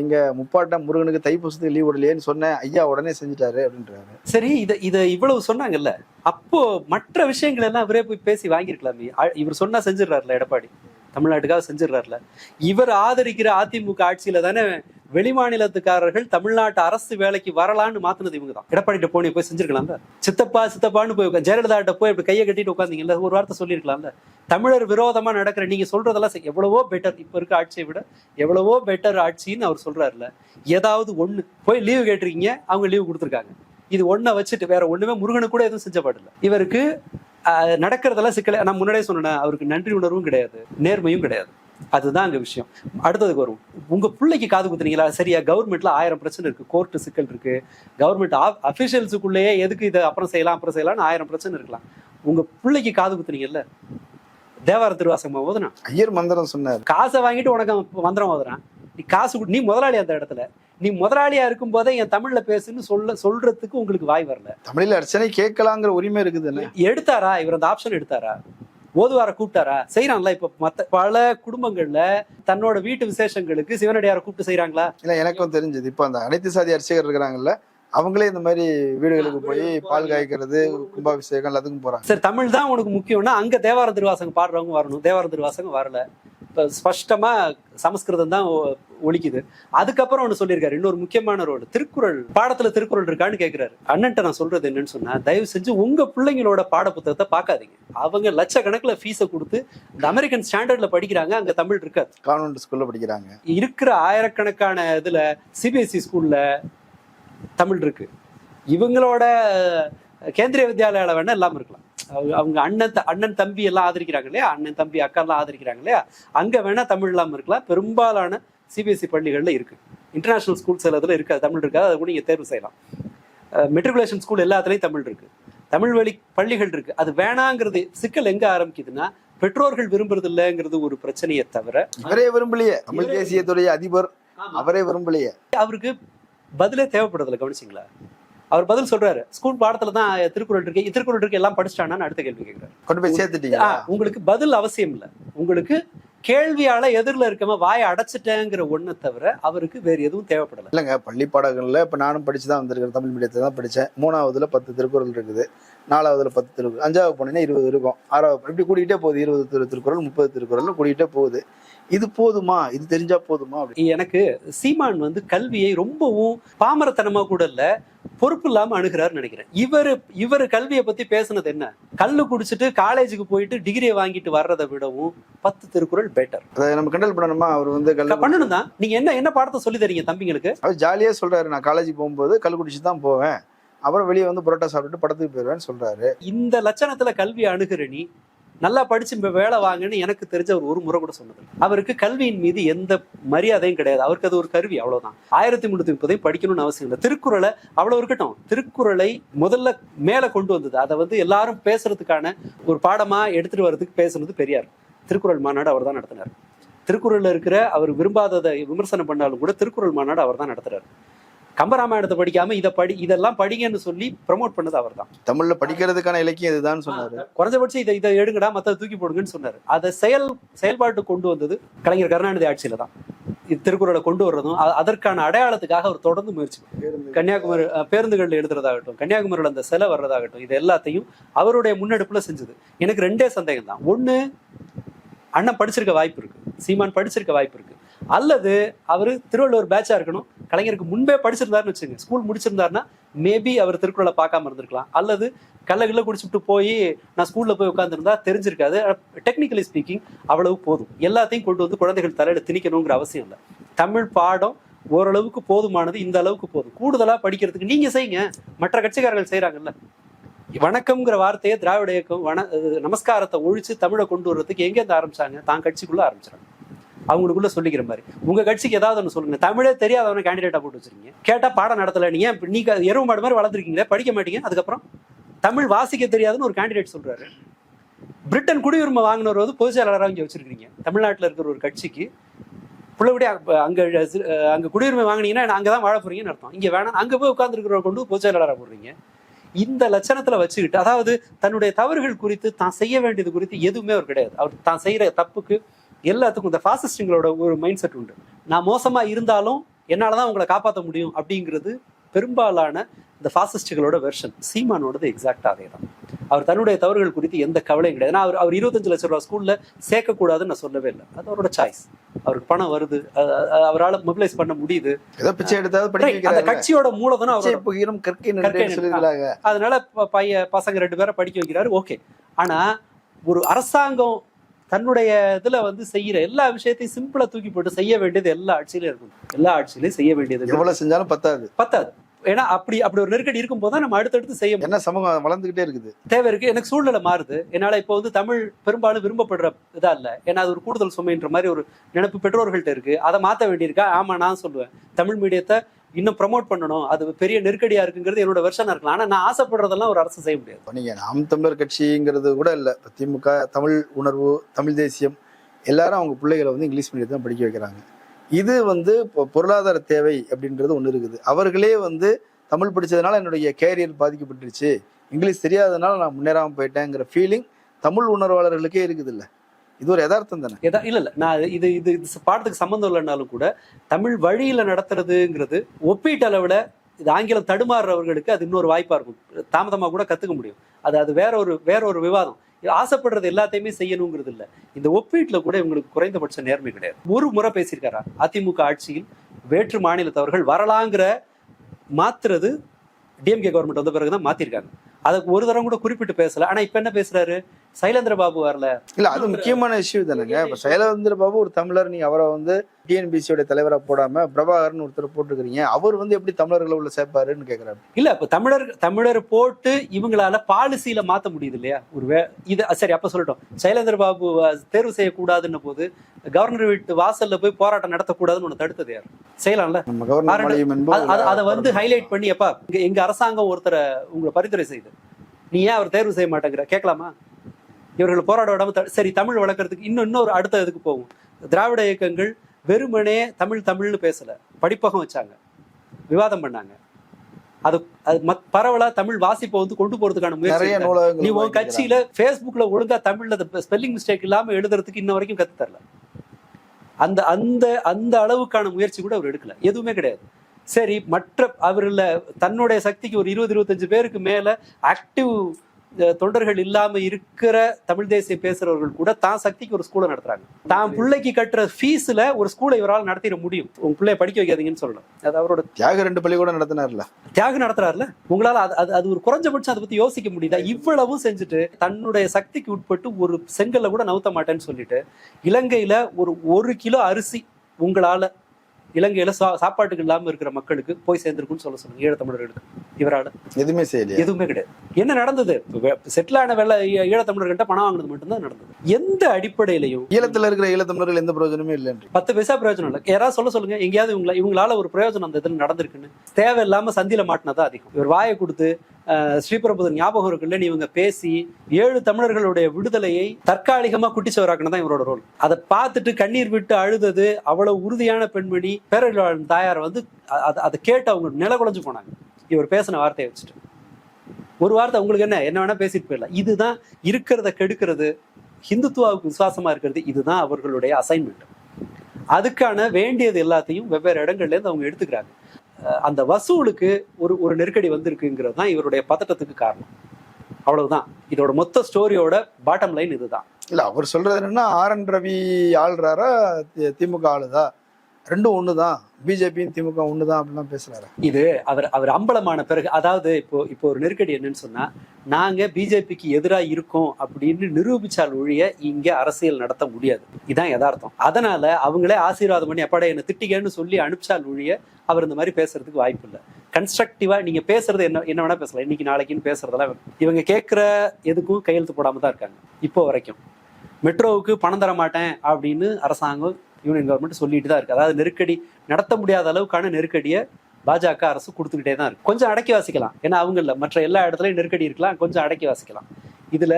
இங்க முப்பாட்டம் முருகனுக்கு தைப்பூசத்துக்கு லீவ் விடலையேன்னு சொன்னேன். ஐயா உடனே செஞ்சுட்டாரு அப்படின்றாரு. சரி இத இத இவ்வளவு சொன்னாங்கல்ல? அப்போ மற்ற விஷயங்கள் எல்லாம் அவரே போய் பேசி வாங்கியிருக்கலாமே. இவர் சொன்னா செஞ்சிடறாருல எடப்பாடி. தமிழ்நாட்டுக்காக செஞ்சிடறாருல. இவர் ஆதரிக்கிற அதிமுக ஆட்சியில தானே வெளிமாநிலத்துக்காரர்கள் தமிழ்நாட்டு அரசு வேலைக்கு வரலான்னு மாத்துனது இவங்க தான் எடப்பாடி போனி போய் செஞ்சிருக்கலாம்ல. சித்தப்பா சித்தப்பான்னு போய் ஜெயலலிதா போய் இப்படி கையை கட்டிட்டு உட்காந்தீங்கல்ல ஒரு வார்த்தை சொல்லியிருக்கலாம்ல. தமிழர் விரோதமா நடக்கிற நீங்க சொல்றதெல்லாம் எவ்வளவோ பெட்டர் இப்ப இருக்க ஆட்சியை விட எவ்வளவோ பெட்டர் ஆட்சின்னு அவர் சொல்றாருல. ஏதாவது ஒண்ணு. போய் லீவு கேட்டிருக்கீங்க அவங்க லீவு கொடுத்துருக்காங்க. இது ஒன்றை வச்சுட்டு வேற ஒண்ணுமே முருகனுக்கு கூட எதுவும் செஞ்ச பாடல இவருக்கு நடக்கிறதெல்லாம் சிக்கல நான் முன்னாடியே சொன்னேன் அவருக்கு நன்றி உணர்வும் கிடையாது நேர்மையும் கிடையாது. அதுதான் அங்க விஷயம். அடுத்ததுக்கு வரும் உங்க பிள்ளைக்கு காது குத்துனீங்களா? சரியா கவர்மெண்ட்ல ஆயிரம் பிரச்சனை இருக்கு கோர்ட்டு சிக்கல் இருக்கு. கவர்மெண்ட் அபிஷியல்ஸுக்குள்ளேயே எதுக்கு இதை அப்புறம் செய்யலாம் அப்புறம் செய்யலாம்னு ஆயிரம் பிரச்சனை இருக்கலாம். உங்க பிள்ளைக்கு காது குத்துனீங்கல்ல தேவார திருவாசகமா ஓதுனா? ஐயர் மந்திரம் சொன்னார். காசை வாங்கிட்டு உனக்கு மந்திரம் ஓதுறான். நீ காசு கொடு- நீ முதலாளி அந்த இடத்துல. நீ முதலாளியா இருக்கும் போதே என் தமிழ்ல பேசுன்னு சொல்ல சொல்றதுக்கு உங்களுக்கு வாய் வரல. தமிழில் அர்ச்சனை கேட்கலாங்கிற உரிமை இருக்குதுன்னு. எடுத்தாரா? இவர் அந்த ஆப்ஷன் எடுத்தாரா? ஓதுவார கூப்பிட்டாரா? செய்யறான்ல இப்ப மத்த பல குடும்பங்கள்ல தன்னோட வீட்டு விசேஷங்களுக்கு சிவனடியாரை கூப்பிட்டு செய்யறாங்களா இல்ல எனக்கும் தெரிஞ்சது. இப்போ அந்த அனைத்து சாதி அர்ச்சகர் இருக்கிறாங்கல்ல அவங்களே இந்த மாதிரி வீடுகளுக்கு போய் பால் காய்க்கிறது கும்பாபிஷேகம் எல்லாத்துக்கும் போறாங்க. சரி தமிழ் தான் உனக்கு முக்கியம்னா அங்க தேவார திருவாசகம் பாடுறவங்க வரணும். தேவார திருவாசகம் வரல. இப்ப ஸ்பஷ்டமா சமஸ்கிருதம் தான் ஒ- ஒலிக்குது. அதுக்கப்புறம் ஒன்று சொல்லியிருக்காரு. இன்னொரு முக்கியமான ரோடு. திருக்குறள் பாடத்துல திருக்குறள் இருக்கான்னு கேட்கிறாரு அண்ணன்ட்ட நான் சொல்றது என்னன்னு சொன்னா தயவு செஞ்சு உங்க பிள்ளைங்களோட பாட புத்தகத்தை பார்க்காதீங்க. அவங்க லட்சக்கணக்கில் ஃபீஸை கொடுத்து இந்த அமெரிக்கன் ஸ்டாண்டர்ட்ல படிக்கிறாங்க அங்க தமிழ் இருக்காது. கான்வென்ட் ஸ்கூல்ல படிக்கிறாங்க. இருக்கிற ஆயிரக்கணக்கான இதுல சிபிஎஸ்இ ஸ்கூல்ல தமிழ் இருக்கு. இவங்களோட கேந்திரிய வித்யாலயால வேணா இல்லாம இருக்கலாம். அவங்க- அண்ணன் அண்ணன் தம்பி எல்லாம் ஆதரிக்கிறாங்க இல்லையா? அண்ணன் தம்பி அக்கா எல்லாம் ஆதரிக்கிறாங்க இல்லையா? அங்க வேணா தமிழ் இல்லாம இருக்கலாம். பெரும்பாலான சிபிஎஸ்இ பள்ளிகள்ல இருக்கு. இன்டர்நேஷனல் ஸ்கூல்ஸ் எல்லாத்துல இருக்காது. தமிழ் இருக்காது. அதை கூட நீங்க தேர்வு செய்யலாம். மெட்ரிகுலேஷன் ஸ்கூல் எல்லாத்துலயும் தமிழ் இருக்கு. தமிழ் வழி பள்ளிகள் இருக்கு. அது வேணாங்கிறது சிக்கல் எங்க ஆரம்பிக்குதுன்னா பெற்றோர்கள் விரும்புறது இல்லைங்கிறது ஒரு பிரச்சனையை தவிர இவரே விரும்பலையே. தமிழ் தேசியத்துடைய அதிபர். அவரே விரும்பலையே. அவருக்கு பதிலே தேவைப்படுறதில்ல. கவனிச்சிங்களா? அவர் பதில் சொல்றாரு. ஸ்கூல் பாடத்துல தான் திருக்குறள் இருக்கு. திருக்குறள் இருக்கு எல்லாம் படிச்சிட்டானான்னு அடுத்த கேள்வி கேட்கிறாரு. கொண்டு போய் சேர்த்துட்டீங்களா? ஆ, உங்களுக்கு பதில் அவசியம் இல்ல. உங்களுக்கு கேள்வியால எதிரில் இருக்கமா வாயை அடைச்சிட்டேங்கிற ஒண்ணை தவிர அவருக்கு வேற எதுவும் தேவைப்படல. இல்லைங்க பள்ளி பாடங்கள்ல இப்ப நானும் படிச்சு தான் வந்திருக்கிறேன் தமிழ் மீடியத்தில் தான் படிச்சேன். மூணாவதுல பத்து திருக்குறள் இருக்குது. நாலாவதுல பத்து திருக்குறள் அஞ்சாவது போனீங்கன்னா இருபது இருக்கும். ஆறாவது இப்படி கூட்டிகிட்டே போகுது. இருபது திரு திருக்குறள் முப்பது திருக்குறள் கூட்டிகிட்டே போகுது. இது போதுமா? இது தெரிஞ்சா போதுமா? அப்படி. எனக்கு சீமான் வந்து கல்வியை ரொம்பவும் பாமரத்தனமா கூட இல்ல பொறுப்பு இல்லாம அணுகிறாருன்னு நினைக்கிறேன். இவரு இவரு கல்வியை பத்தி பேசுனது என்ன? கல்லு குடிச்சிட்டு காலேஜுக்கு போயிட்டு டிகிரியை வாங்கிட்டு வர்றதை விடவும் பத்து திருக்குறள் பெட்டர் அதை நம்ம கிண்டல் பண்ணணுமா? அவர் வந்து பண்ணணும் தான் நீங்க என்ன என்ன பாடத்தை சொல்லி தரீங்க தம்பிங்களுக்கு? அவர் ஜாலியா சொல்றாரு நான் காலேஜ் போகும்போது கல் குடிச்சு தான் போவேன். அப்புறம் வெளியே வந்து புரோட்டா சாப்பிட்டுட்டு படத்துக்கு போயிடுவேன்னு சொல்றாரு. இந்த லட்சணத்துல கல்வி அணுகிறணி நல்லா படிச்சு இப்போ வேலை வாங்கன்னு எனக்கு தெரிஞ்ச அவர் ஒரு முறை கூட சொன்னது அவருக்கு கல்வியின் மீது எந்த மரியாதையும் கிடையாது. அவருக்கு அது ஒரு கருவி அவ்வளவுதான். ஆயிரத்தி முன்னூத்தி முப்பதையும் படிக்கணும்னு அவசியம் இல்லை. திருக்குறளை அவ்வளவு இருக்கட்டும். திருக்குறளை முதல்ல மேல கொண்டு வந்தது. அதை வந்து எல்லாரும் பேசுறதுக்கான ஒரு பாடமா எடுத்துட்டு வர்றதுக்கு பேசுனது பெரியார். திருக்குறள் மாநாடு அவர் தான் நடத்தினார். திருக்குறள்ல இருக்கிற அவர் விரும்பாததை விமர்சனம் பண்ணாலும் கூட திருக்குறள் மாநாடு அவர் தான் நடத்துறாரு. கம்பராமாயணத்தை படிக்காம இதை படி இதெல்லாம் படிங்கன்னு சொல்லி ப்ரமோட் பண்ணது அவர் தான் தமிழ்ல படிக்கிறதுக்கான இலக்கியம் இதுதான் சொன்னாரு. குறைஞ்சபட்சம் இதை இதை எடுங்கடா மத்த தூக்கி போடுங்கன்னு சொன்னாரு. அதை செயல் செயல்பாட்டு கொண்டு வந்தது கலைஞர் கருணாநிதி ஆட்சியில தான். இது திருக்குறளை கொண்டு வர்றதும் அதற்கான அடையாளத்துக்காக அவர் தொடர்ந்து முயற்சி. கன்னியாகுமரி பேருந்துகள்ல எழுதுறதாகட்டும் கன்னியாகுமரியில் அந்த சிலை வர்றதாகட்டும் இது எல்லாத்தையும் அவருடைய முன்னெடுப்புல செஞ்சது. எனக்கு ரெண்டே சந்தேகம் தான் ஒண்ணு அண்ணன் படிச்சிருக்க வாய்ப்பு இருக்கு. சீமான் படிச்சிருக்க வாய்ப்பு இருக்கு. அல்லது அவர் திருவள்ளுவர் பேட்சா இருக்கணும். கலைஞருக்கு முன்பே படிச்சிருந்தாருன்னு வச்சுங்க ஸ்கூல் முடிச்சிருந்தாருன்னா மேபி அவர் திருக்குறளை பார்க்காம இருந்திருக்கலாம். அல்லது கல்லகில்ல குடிச்சுட்டு போய் நான் ஸ்கூல்ல போய் உட்காந்துருந்தா தெரிஞ்சிருக்காது. டெக்னிக்கலி ஸ்பீக்கிங் அவ்வளவு போதும். எல்லாத்தையும் கொண்டு வந்து குழந்தைகள் தலையில திணிக்கணுங்கிற அவசியம் இல்லை. தமிழ் பாடம் ஓரளவுக்கு போதுமானது இந்த அளவுக்கு போதும். கூடுதலா படிக்கிறதுக்கு நீங்க செய்யுங்க. மற்ற கட்சிக்காரர்கள் செய்றாங்கல்ல. வணக்கம்ங்கிற வார்த்தையை திராவிட இயக்கம் வண நமஸ்காரத்தை ஒழிச்சு தமிழை கொண்டு வர்றதுக்கு எங்கேருந்து ஆரம்பிச்சாங்க? தான் கட்சிக்குள்ள ஆரம்பிச்சாங்க. அவங்களுக்குள்ள சொல்லிக்கிற மாதிரி. உங்க கட்சிக்கு ஏதாவது ஒன்று சொல்லுங்க. தமிழே தெரியாதவன கேண்டிடேட்டா போட்டு வச்சிருக்கீங்க. கேட்டா பாடம் நடத்தல. நீங்க ஏன் இப்ப நீங்க எருவு மாடு மாதிரி வளர்ந்துருக்கீங்களே படிக்க மாட்டீங்க. அதுக்கப்புறம் தமிழ் வாசிக்க தெரியாதுன்னு ஒரு கேண்டிடேட் சொல்றாரு. பிரிட்டன் குடியுரிமை வாங்கினவர் வந்து பொதுச் செயலாளராக இங்கே வச்சிருக்கீங்க தமிழ்நாட்டில் இருக்கிற ஒரு கட்சிக்கு. புள்ளபடி அங்கே அங்கே குடியுரிமை வாங்கினீங்கன்னா அங்கதான் வாழ போறீங்கன்னு அர்த்தம். இங்கே வேணாம் அங்கே போய் உட்கார்ந்துருக்கிறவர் கொண்டு பொதுச் செயலாளராக போடுறீங்க. இந்த லட்சணத்துல வச்சுக்கிட்டு அதாவது தன்னுடைய தவறுகள் குறித்து தான் செய்ய வேண்டியது குறித்து எதுவுமே அவர் கிடையாது. அவர் தான் செய்யற தப்புக்கு எல்லாத்துக்கும் இந்த ஃபாசிஸ்டுங்களோட ஒரு மைண்ட் செட் உண்டு. நான் மோசமா இருந்தாலும் என்னாலதான் உங்களை காப்பாற்ற முடியும் அப்படிங்கிறது பெரும்பாலான இந்த ஃபாசிஸ்டுகளோட வெர்ஷன் சீமானோடது எக்ஸாக்டா அதே தான் அவர் தன்னுடைய தவறுகள் குறித்து எந்த கவலையும் கிடையாது. ஏன்னா அவர் அவர் இருபத்தஞ்சு லட்சம் ரூபாய் ஸ்கூல்ல சேர்க்கக்கூடாதுன்னு நான் சொல்லவே இல்லை. அது அவரோட சாய்ஸ் அவருக்கு பணம் வருது. அவரால் மொபிலைஸ் பண்ண முடியுது. பிச்சை எடுத்தாவது அந்த கட்சியோட மூலதனம் சொல்லிருக்காங்க அதனால ப- பைய பசங்க ரெண்டு பேரை படிக்க வைக்கிறாரு. ஓகே. ஆனா ஒரு அரசாங்கம் தன்னுடைய இதுல வந்து செய்யற எல்லா விஷயத்தையும் சிம்பிளா தூக்கி போட்டு செய்ய வேண்டியது எல்லா ஆட்சியிலும் இருக்கும். எல்லா ஆட்சியிலையும் செய்ய வேண்டியது எவ்வளவு செஞ்சாலும் பத்தாது. பத்தாது. ஏன்னா அப்படி அப்படி ஒரு நெருக்கடி இருக்கும் போது நம்ம அடுத்தடுத்து செய்ய முடியும். என்ன சமூகம் வளர்ந்துகிட்டே இருக்குது. தேவை இருக்கு. எனக்கு சூழ்நிலை மாறுது. என்னால இப்போ வந்து தமிழ் பெரும்பாலும் விரும்பப்படுற இதா இல்ல. ஏன்னா அது ஒரு கூடுதல் சுமைன்ற மாதிரி ஒரு நினைப்பு பெற்றோர்கள்ட்ட இருக்கு. அதை மாத்த வேண்டியிருக்கா? ஆமா நான் சொல்லுவேன். தமிழ் மீடியத்தை இன்னும் ப்ரமோட் பண்ணணும். அது பெரிய நெருக்கடியா இருக்குங்கிறது என்னோட வருஷனா இருக்கலாம். ஆனா நான் ஆசைப்படுறதெல்லாம் ஒரு அரசு செய்ய முடியாது. நீங்க நாம் தமிழர் கட்சிங்கிறது கூட இல்ல. திமுக தமிழ் உணர்வு தமிழ் தேசியம் எல்லாரும் அவங்க பிள்ளைகளை வந்து இங்கிலீஷ் மீடியத்தை தான் படிக்க வைக்கிறாங்க. இது வந்து இப்போ பொருளாதார தேவை அப்படின்றது ஒன்று இருக்குது. அவர்களே வந்து தமிழ் படித்ததுனால என்னுடைய கேரியர் பாதிக்கப்பட்டுருச்சு இங்கிலீஷ் தெரியாததுனால நான் முன்னேறாமல் போயிட்டேங்கிற ஃபீலிங் தமிழ் உணர்வாளர்களுக்கே இருக்குது இல்லை இது ஒரு யதார்த்தம் தானே? எதா இல்ல இல்ல. நான் இது இது இது பாடத்துக்கு சம்மந்தம் இல்லைனாலும் கூட தமிழ் வழியில நடத்துறதுங்கிறது ஒப்பீட்டு அளவுல இது ஆங்கிலம் தடுமாறுறவர்களுக்கு அது இன்னொரு வாய்ப்பா இருக்கும். தாமதமா கூட கத்துக்க முடியும். அது அது வேற ஒரு வேற ஒரு விவாதம். இது ஆசைப்படுறது எல்லாத்தையுமே செய்யணுங்கிறது இல்ல. இந்த ஒப்பீட்டுல கூட இவங்களுக்கு குறைந்தபட்ச நேர்மை கிடையாது. ஒரு முறை பேசியிருக்காரா? அதிமுக ஆட்சியில் வேற்று மாநிலத்தவர்கள் வரலாங்கிற மாத்துறது டிஎம்கே கவர்மெண்ட் வந்த பிறகுதான் மாத்திருக்காங்க. அதுக்கு ஒரு தரம் கூட குறிப்பிட்டு பேசல. ஆனா இப்ப என்ன பேசுறாரு? சைலேந்திர பாபு வரல. இல்ல அது முக்கியமான இஷ்யூ தானேங்க. இப்ப சைலவேந்திர பாபு ஒரு தமிழர் நீங்க அவரை வந்து டிஎன்பிசியோட தலைவரா போடாம பிரபாகர்னு ஒருத்தர் போட்டுருக்கீங்க அவர் வந்து எப்படி தமிழர்களை உள்ள சேர்ப்பாருன்னு கேக்குறாரு. இல்ல இப்ப தமிழர் தமிழர் போட்டு இவங்களால பாலிசியில மாத்த முடியுது இல்லையா? ஒரு வே இது சரி அப்ப சொல்லட்டும். சைலேந்திர பாபு தேர்வு செய்யக்கூடாதுன்ன போது கவர்னர் வீட்டு வாசல்ல போய் போராட்டம் நடத்தக்கூடாதுன்னு ஒண்ணு தடுத்தது யார்? செய்யலாம்ல. அது- வந்து ஹைலைட் பண்ணி எப்பா எங்க அரசாங்கம் ஒருத்தரை உங்களை பரிந்துரை செய்யுது. நீ ஏன் அவர் தேர்வு செய்ய மாட்டேங்கிற? கேட்கலாமா? இவர்கள் போராட விடாம த- சரி தமிழ் வளர்க்கறதுக்கு இன்னும் இன்னொரு அடுத்த இதுக்கு போகும் திராவிட இயக்கங்கள் வெறுமனே தமிழ் தமிழ்னு பேசல. படிப்பகம் வச்சாங்க. விவாதம் பண்ணாங்க. அது அது மத் பரவலா தமிழ் வாசிப்பை வந்து கொண்டு போறதுக்கான முயற்சி நீ உன். கட்சியில Facebookல ஒழுங்கா தமிழ்ல ஸ்பெல்லிங் மிஸ்டேக் இல்லாம எழுதுறதுக்கு இன்ன வரைக்கும் கத்து தரல. அந்த அந்த அந்த அளவுக்கான முயற்சி கூட அவர் எடுக்கல. எதுவுமே கிடையாது. சரி மற்ற அவர்ல தன்னுடைய சக்திக்கு ஒரு இருபது இருபத்தஞ்சு பேருக்கு மேல ஆக்டிவ் தொண்டர்கள் இல்லாம இருக்கிற தமிழ் தேசிய பேசுறவர்கள் கூட தான் சக்திக்கு ஒரு ஸ்கூலை நடத்துறாங்க. தான் பிள்ளைக்கு கட்டுற ஃபீஸ்ல ஒரு ஸ்கூலை இவரால் நடத்திட முடியும். உங்க பிள்ளைய படிக்க வைக்காதீங்கன்னு சொல்லலாம் அது அவரோட தியாக ரெண்டு பள்ளிக்கூடம் நடத்தினார்ல? தியாகம் நடத்துறாருல? உங்களால அது அது அது ஒரு குறைஞ்சபட்சம் அதை பத்தி யோசிக்க முடியுதா? இவ்வளவும் செஞ்சுட்டு தன்னுடைய சக்திக்கு உட்பட்டு ஒரு செங்கல்ல கூட நவுத்த மாட்டேன்னு சொல்லிட்டு இலங்கையில ஒரு ஒரு கிலோ அரிசி உங்களால இலங்கையில சா- சாப்பாட்டுக்கு இல்லாம இருக்கிற மக்களுக்கு போய் சேர்ந்திருக்குன்னு சொல்ல சொல்லுங்க. ஈழத்தமிழர்களுக்கு இவரால. எதுவுமே செய்யலையா? எதுவுமே கிடையாது. என்ன நடந்தது? செட்டில் ஆன வெள்ள ஈழத்தமிழர்கிட்ட பணம் வாங்கினது மட்டும்தான் நடந்தது. எந்த அடிப்படையிலையும் ஈழத்துல இருக்கிற ஈழத்தமிழர்கள் எந்த பிரயோஜனமே இல்லைன்றீங்க. பத்து பைசா பிரயோஜனம் இல்லை. யாராவது சொல்ல சொல்லுங்க. எங்கேயாவது இவங்கள இவங்களால ஒரு பிரயோஜனம் அந்த இதில் நடந்திருக்குன்னு. தேவையில்லாம சந்தில மாட்டினதா அதிகம். இவர் வாயை கொடுத்து ஸ்ரீபெரும்புதூர் ஞாபகம் இருக்குல்லன்னு இவங்க பேசி ஏழு தமிழர்களுடைய விடுதலையை தற்காலிகமா குட்டி தான் இவரோட ரோல் அதை பார்த்துட்டு கண்ணீர் விட்டு அழுதது அவ்வளவு உறுதியான பெண்மணி பேரறிவாளன் தாயார் வந்து அத- அதை கேட்டு அவங்க நில குலைஞ்சு போனாங்க. இவர் பேசின வார்த்தையை வச்சுட்டு. ஒரு வார்த்தை உங்களுக்கு என்ன? என்ன வேணா பேசிட்டு போயிடலாம். இதுதான் இருக்கிறத கெடுக்கிறது ஹிந்துத்துவாவுக்கு விசுவாசமா இருக்கிறது இதுதான் அவர்களுடைய அசைன்மெண்ட் அதுக்கான வேண்டியது எல்லாத்தையும் வெவ்வேறு இடங்கள்ல இருந்து அவங்க எடுத்துக்கிறாங்க. அந்த வசூலுக்கு ஒரு ஒரு நெருக்கடி வந்திருக்குங்கிறது தான் இவருடைய பதட்டத்துக்கு காரணம். அவ்வளவுதான். இதோட மொத்த ஸ்டோரியோட பாட்டம் லைன் இதுதான். இல்ல அவர் சொல்றது என்னன்னா ஆர் என் ரவி ஆள்றாரா தி- திமுக ஆளுதா? ரெண்டும் ஒண்ணுதான். பிஜேபியும் திமுக ஒண்ணுதான் அப்படிலாம் பேசுறாரு. இது அவர் அவர் அம்பலமான பிறகு அதாவது இப்போ இப்போ ஒரு நெருக்கடி என்னன்னு சொன்னா நாங்க பிஜேபிக்கு எதிராக இருக்கோம் அப்படின்னு நிரூபிச்சால் ஒழிய இங்க அரசியல் நடத்த முடியாது. இதான் யதார்த்தம். அதனால அவங்களே ஆசீர்வாதம் பண்ணி அப்பாடா என்ன திட்டிக்கன்னு சொல்லி அனுப்பிச்சால் ஒழிய அவர் இந்த மாதிரி பேசுறதுக்கு வாய்ப்பு இல்லை. கன்ஸ்ட்ரக்டிவா நீங்க பேசுறது என்ன என்ன வேணா பேசலாம். இன்னைக்கு நாளைக்குன்னு பேசுறதெல்லாம் இவங்க கேட்கிற எதுக்கும் கையெழுத்து போடாம தான் இருக்காங்க. இப்போ வரைக்கும். மெட்ரோவுக்கு பணம் தர மாட்டேன் அப்படின்னு அரசாங்கம் யூனியன் கவர்மெண்ட் சொல்லிட்டு தான் இருக்கு. அதாவது நெருக்கடி நடத்த முடியாத அளவுக்கான நெருக்கடியை பாஜக அரசு கொடுத்துக்கிட்டே தான் இருக்கு. கொஞ்சம் அடக்கி வாசிக்கலாம். ஏன்னா அவங்கள மற்ற எல்லா இடத்துலையும் நெருக்கடி இருக்கலாம். கொஞ்சம் அடக்கி வாசிக்கலாம். இதுல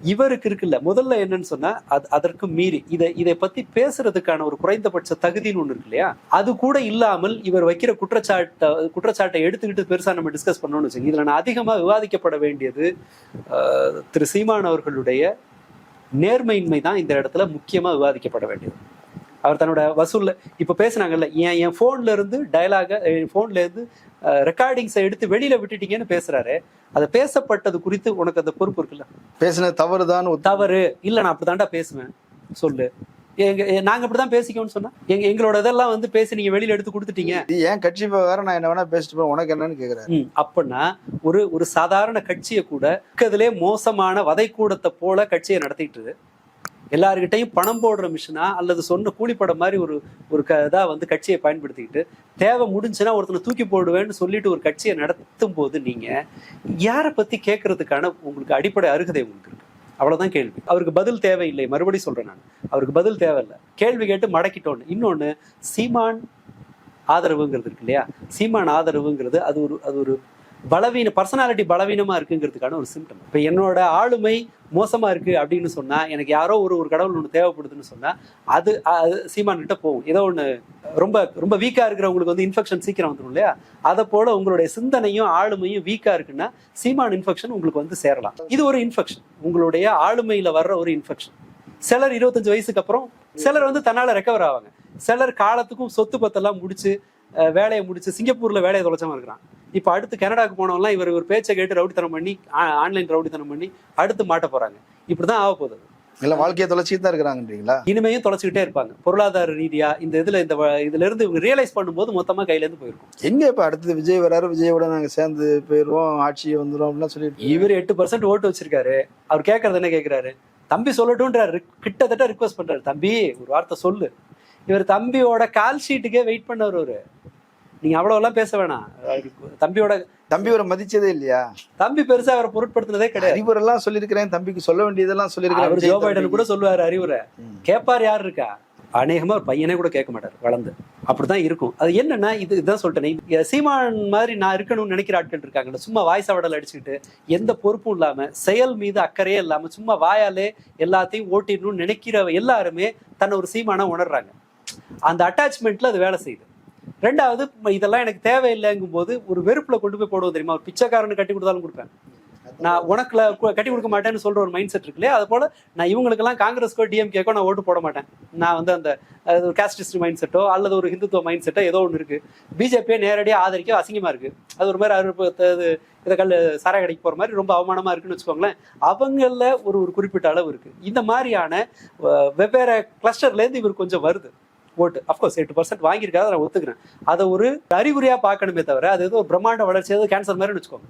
இவருக்கு இருக்குல்ல முதல்ல என்னன்னு சொன்னா அது அதற்கு மீறி இதை இதை பத்தி பேசுறதுக்கான ஒரு குறைந்தபட்ச தகுதின்னு ஒண்ணு இருக்கு இல்லையா? அது கூட இல்லாமல் இவர் வைக்கிற குற்றச்சாட்டை குற்றச்சாட்டை எடுத்துக்கிட்டு பெருசா நம்ம டிஸ்கஸ் பண்ணணும்னு வச்சுக்கோங்க. இதுல நான் அதிகமா விவாதிக்கப்பட வேண்டியது ஆஹ், திரு சீமான் அவர்களுடைய நேர்மையின்மை தான் இந்த இடத்துல முக்கியமா விவாதிக்கப்பட வேண்டியது. அவர் தன்னோட வசூல்ல இப்ப பேசுனாங்கல்ல என் என் போன்ல இருந்து டயலாக என் போன்ல இருந்து ரெக்கார்டிங்ஸை எடுத்து வெளியில விட்டுட்டீங்கன்னு பேசுறாரு அது பேசப்பட்டது குறித்து உனக்கு அந்த பொறுப்பு இருக்குல்ல? பேசினது தவறுதான் தவறு. இல்ல நான் அப்படிதான்டா பேசுவேன். சொல்லு. எங்க நாங்க அப்படிதான் பேசிக்கோன்னு சொன்னா எங்க எங்களோட இதெல்லாம் வந்து பேசி நீங்க வெளியில எடுத்து கொடுத்துட்டீங்க. ஏன் கட்சி வேற நான் என்ன வேணா பேசிட்டு போறேன். உனக்கு என்னன்னு கேக்குறாரு. ம், அப்படின்னா ஒரு ஒரு சாதாரண கட்சியை கூட இருக்கிறதுலே மோசமான வதைக்கூடத்தை போல கட்சியை நடத்திட்டு எல்லார்கிட்டையும் பணம் போடுற மிஷினா அல்லது சொன்ன கூலிப்படம் மாதிரி ஒரு ஒரு க இதாக வந்து கட்சியை பயன்படுத்திக்கிட்டு தேவை முடிஞ்சுன்னா ஒருத்தனை தூக்கி போடுவேன்னு சொல்லிட்டு ஒரு கட்சியை நடத்தும் போது நீங்கள் யாரை பற்றி கேட்கறதுக்கான உங்களுக்கு அடிப்படை அருகதை உங்களுக்கு இருக்கு? அவ்வளோதான் கேள்வி. அவருக்கு பதில் தேவையில்லை. மறுபடியும் சொல்கிறேன் நான். அவருக்கு பதில் தேவையில்லை. கேள்வி கேட்டு மடக்கிட்டோன்னு. இன்னொன்று சீமான் ஆதரவுங்கிறது இருக்கு இல்லையா? சீமான் ஆதரவுங்கிறது அது ஒரு அது ஒரு பலவீன பர்சனாலிட்டி பலவீனமா இருக்குங்கிறதுக்கான ஒரு சிம்டம் இப்போ என்னோட ஆளுமை மோசமா இருக்கு அப்படின்னு சொன்னா எனக்கு யாரோ ஒரு ஒரு கடவுள் ஒன்று தேவைப்படுதுன்னு சொன்னா அது அது சீமான் கிட்ட போகும். ஏதோ ஒன்று ரொம்ப ரொம்ப வீக்கா இருக்கிறவங்களுக்கு வந்து இன்ஃபெக்ஷன் சீக்கிரம் வந்துடும் இல்லையா? அதை போல உங்களுடைய சிந்தனையும் ஆளுமையும் வீக்கா இருக்குன்னா சீமான் இன்ஃபெக்ஷன் உங்களுக்கு வந்து சேரலாம். இது ஒரு இன்ஃபெக்ஷன் உங்களுடைய ஆளுமையில வர்ற ஒரு இன்ஃபெக்ஷன் சிலர் இருபத்தஞ்சு வயசுக்கு அப்புறம் சிலர் வந்து தன்னால ரெக்கவர் ஆவாங்க. சிலர் காலத்துக்கும் சொத்து பத்தெல்லாம் முடிச்சு வேலையை முடிச்சு சிங்கப்பூர்ல வேலையை தொலைச்சவன் இருக்கிறான். இப்போ அடுத்து கனடாக்கு போனவங்கலாம் இவர் ஒரு பேச்சை கேட்டு ரவுடித்தனம் பண்ணி ஆன்லைன் ரவுடித்தனம் பண்ணி அடுத்து மாட்ட போறாங்க. இப்படிதான் ஆக போகுது. இல்ல வாழ்க்கையை தொலைச்சிட்டு தான் இருக்கிறாங்கன்றீங்களா? இனிமையும் தொலைச்சிக்கிட்டே இருப்பாங்க. பொருளாதார ரீதியா இந்த இதுல இந்த இதுல இருந்து இவங்க ரியலைஸ் பண்ணும்போது மொத்தமா கையில இருந்து போயிருக்கும். எங்க இப்ப அடுத்தது விஜய் வராரு விஜயோட நாங்க சேர்ந்து போயிருவோம் ஆட்சி வந்துரும் அப்படிலாம் சொல்லிட்டு இவர் எட்டு பர்சன்ட் ஓட்டு வச்சிருக்காரு. அவர் கேட்கறது என்ன கேட்கிறாரு தம்பி சொல்லட்டும்ன்றாரு. கிட்டத்தட்ட ரிக்வஸ்ட் பண்றாரு. தம்பி ஒரு வார்த்தை சொல்லு. இவர் தம்பியோட கால் ஷீட்டுக்கே வெயிட் பண்ணவர் அவரு. நீங்க அவ்வளவு எல்லாம் பேச வேணாம். தம்பியோட தம்பி ஒரு மதிச்சதே இல்லையா? தம்பி பெருசா அவரை பொருட்படுத்தினதே கிடையாது. அறிவுரெல்லாம் சொல்லியிருக்கிறேன். தம்பிக்கு சொல்ல வேண்டியதெல்லாம் சொல்லியிருக்கிறேன். அவர் ஜோ பைடன். கூட சொல்லுவாரு அறிவுரை. கேட்பார் யார் இருக்கா? அநேகமா ஒரு பையனே கூட கேட்க மாட்டார் வளர்ந்து. அப்படிதான் இருக்கும். அது என்னன்னா இது இதுதான் சொல்லிட்டேன். சீமான் மாதிரி நான் இருக்கணும்னு நினைக்கிற ஆட்கள் இருக்காங்கல்ல சும்மா வாய்ஸ் அவடல் அடிச்சுக்கிட்டு எந்த பொறுப்பும் இல்லாம செயல் மீது அக்கறையே இல்லாம சும்மா வாயாலே எல்லாத்தையும் ஓட்டிடணும்னு நினைக்கிற எல்லாருமே தன்னை ஒரு சீமானா உணர்றாங்க. அந்த அட்டாச்மெண்ட்ல அது வேலை செய்யுது. ரெண்டாவது இதெல்லாம் எனக்கு தேவையில்லைங்கும் போது ஒரு வெறுப்புல கொண்டு போய் போடுவோம் தெரியுமா? ஒரு பிச்சைக்காரனு கட்டி கொடுத்தாலும் கொடுப்பேன். நான் உனக்குல கட்டி கொடுக்க மாட்டேன்னு சொல்ற ஒரு மைண்ட் செட் இருக்கு இல்லையா? அது போல நான் இவங்களுக்கெல்லாம் காங்கிரஸ்க்கோ டிஎம்கேக்கோ நான் ஓட்டு போட மாட்டேன். நான் வந்து அந்த காஸ்டிஸ்ட் மைண்ட் செட்டோ அல்லது ஒரு ஹிந்துத்துவ மைண்ட் செட்டோ ஏதோ ஒன்று இருக்கு. பிஜேபியை நேரடியாக ஆதரிக்க அசிங்கமா இருக்கு. அது ஒரு மாதிரி அருப்பு இதை கல் சாராய கடைக்கு போற மாதிரி ரொம்ப அவமானமா இருக்குன்னு வச்சுக்கோங்களேன். அவங்களில் ஒரு ஒரு குறிப்பிட்ட அளவு இருக்கு. இந்த மாதிரியான வெவ்வேறு கிளஸ்டர்ல இருந்து இவர் கொஞ்சம் வருது. ஓட்டு அஃப்கோர்ஸ் எட்டு பர்சன்ட் வாங்கியிருக்காத நான் ஒத்துக்கிறேன். அதை ஒரு அறிகுறியா பார்க்கணுமே தவிர அது ஏதோ ஒரு பிரம்மாண்ட வளர்ச்சி ஏதோ கேன்சர் மாதிரி வச்சுக்கோங்க.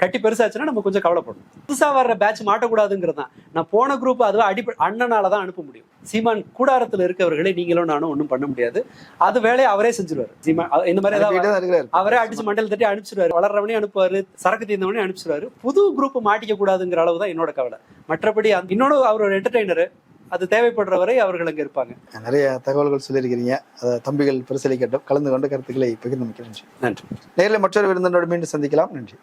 கட்டி பெருசாச்சுன்னா நம்ம கொஞ்சம் கவலைப்படணும். புதுசா வர்ற பேட்ச் மாட்டக்கூடாதுங்கிறது தான். நான் போன குரூப் அதுவா அடிப்ப அண்ணனால தான் அனுப்ப முடியும். சீமான் கூடாரத்துல இருக்கவர்களை நீங்களும் நானும் ஒன்றும் பண்ண முடியாது. அது வேலையை அவரே செஞ்சிருவாரு. சீமான் இந்த மாதிரி ஏதாவது. அவரே அடிச்சு மண்டல் தட்டி அனுப்பிச்சிருவாரு. வளர்றவனே அனுப்புவாரு சரக்கு தீர்ந்தவனே அனுப்பிச்சிருவாரு. புது குரூப் மாட்டிக்க கூடாதுங்கிற அளவு தான் என்னோட கவலை. மற்றபடி இன்னொன்னு அவர் ஒரு என்டர்டைனர் அது தேவைப்படுற வரை அவர்கள் அங்க இருப்பாங்க. நிறைய தகவல்கள் சொல்லியிருக்கிறீங்க. அதை தம்பிகள் பரிசீலிக்கட்டும். கலந்து கொண்டு கருத்துக்களை பகிர்ந்து நன்றி நன்றி. நேரில் மற்றொரு விருந்தினோடு மீண்டும் சந்திக்கலாம். நன்றி.